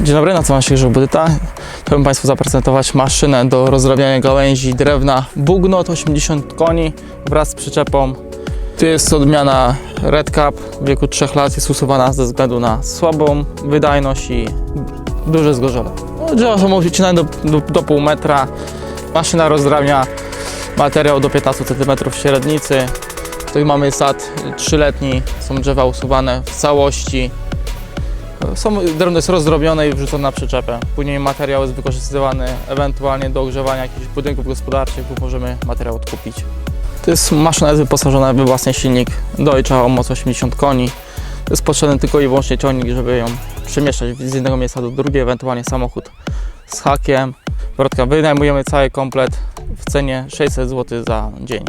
Dzień dobry, nazywam się Grzegorz Budyta. Chciałbym Państwu zaprezentować maszynę do rozrabiania gałęzi drewna Bugnot 80 koni wraz z przyczepą. Tu jest odmiana Red Cap, w wieku 3 lat jest usuwana ze względu na słabą wydajność i duże zgorzele. No, Drzewa są obcinane do, do, do pół metra. Maszyna rozdrabnia materiał do 15 cm średnicy. Tutaj mamy sad trzyletni, są drzewa usuwane w całości. Są, drewno jest rozdrobione i wrzucone na przyczepę. Później materiał jest wykorzystywany ewentualnie do ogrzewania jakichś budynków gospodarczych lub możemy materiał odkupić. To jest maszyna jest wyposażona we własny silnik Deutsche o mocy 80 koni. To jest potrzebny tylko i wyłącznie ciągnik, żeby ją przemieszczać z jednego miejsca do drugiego, ewentualnie samochód z hakiem. Wrotka wynajmujemy cały komplet w cenie 600 zł za dzień.